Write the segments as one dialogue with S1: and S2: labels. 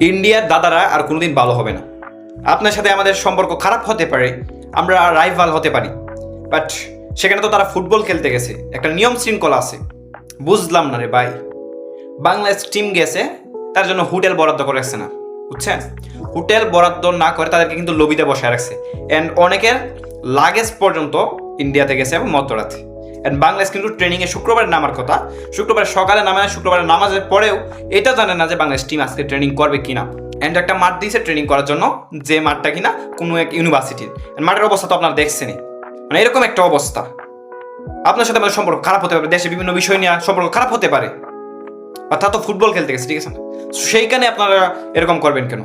S1: ইন্ডিয়ার দাদারা আর কোনোদিন ভালো হবে না। আপনার সাথে আমাদের সম্পর্ক খারাপ হতে পারে, আমরা রাইভাল হতে পারি। বাট সেখানে তো তারা ফুটবল খেলতে গেছে, একটা নিয়ম শৃঙ্খলা আছে। বুঝলাম না রে ভাই। বাংলাদেশ টিম গেছে, তার জন্য হোটেল বরাদ্দ করে রাখছে না। বুঝছেন? হোটেল বরাদ্দ না করে তাদেরকে কিন্তু লবিতে বসায় রাখছে। অ্যান্ড অনেকের লাগেজ পর্যন্ত ইন্ডিয়াতে গেছে এবং মধ্যরাতে। অ্যান্ড বাংলাদেশ কিন্তু ট্রেনিংয়ে শুক্রবারে নামার কথা। শুক্রবার সকালে নামে না, শুক্রবারে নামাজের পরেও এটা জানে না যে বাংলাদেশ টিম আজকে ট্রেনিং করবে কিনা। অ্যান্ড একটা মাঠ দিয়েছে ট্রেনিং করার জন্য, যে মাঠটা কিনা কোনো এক ইউনিভার্সিটির মাঠের অবস্থা তো আপনারা দেখছেনই। মানে এরকম একটা অবস্থা। আপনার সাথে আমাদের সম্পর্ক খারাপ হতে পারে, দেশে বিভিন্ন বিষয় নিয়ে সম্পর্ক খারাপ হতে পারে। আর তা ফুটবল খেলতে গেছে, ঠিক আছে সেইখানে আপনারা এরকম করবেন কেন?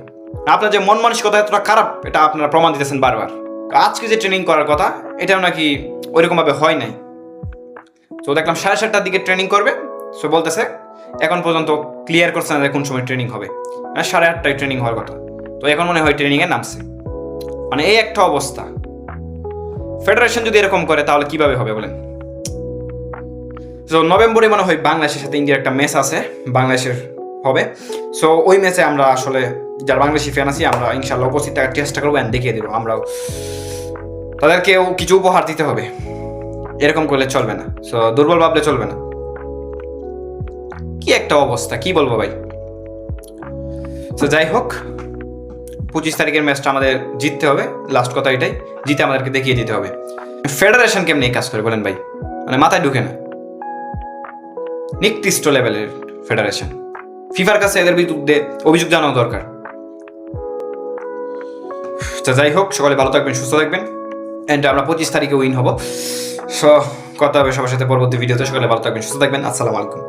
S1: আপনার যে মন মানসিকতা এতটা খারাপ, এটা আপনারা প্রমাণ দিতেছেন বারবার। আজকে যে ট্রেনিং করার কথা, এটাও নাকি ওইরকমভাবে হয় নাই। তো দেখলাম সাড়ে সাতটার দিকে ট্রেনিং করবে। সো বলতেছে, এখন পর্যন্ত ক্লিয়ার করছে না যে কোন সময় ট্রেনিং হবে। মানে সাড়ে আটটায় ট্রেনিং হওয়ার কথা। তো এখন মনে হয় ট্রেনিংয়ে নামছে। মানে এই একটা অবস্থা। ফেডারেশন যদি এরকম করে, তাহলে কীভাবে হবে বলেন? তো নভেম্বরে মনে হয় বাংলাদেশের সাথে ইন্ডিয়ার একটা ম্যাচ আছে। বাংলাদেশের হবে। সো ওই ম্যাচে আমরা আসলে যারা বাংলাদেশি ফ্যান আছি, আমরা ইনশাল্লাহ উপস্থিত থাকার চেষ্টা করব অ্যান্ড দেখিয়ে দেবো। আমরাও তাদেরকেও কিছু উপহার দিতে হবে। এরকম করলে চলবে না। সো দুর্বল ভাবলে চলবে না। কি একটা অবস্থা, কি বলব ভাই? তো যাই হোক, পঁচিশ তারিখের ম্যাচটা আমাদের জিততে হবে লাস্ট কথা এটাই, জিতে আমাদেরকে দেখিয়ে দিতে হবে। ফেডারেশন কেমনি কাজ করে বলেন ভাই? মানে মাথায় ঢুকে না। নিকৃষ্ট লেভেলের ফেডারেশন ফিফার কাছে এদের বিরুদ্ধে অভিযোগ জানানো দরকার। তো যাই হোক, সকালে ভালো থাকবেন, সুস্থ থাকবেন অ্যান্ড আমরা পঁচিশ তারিখে উইন হব। সো কথা হবে সবার সাথে পরবর্তী ভিডিওতে। সকালে ভালো থাকবেন সুস্থ থাকবেন। আসসালামু আলাইকুম।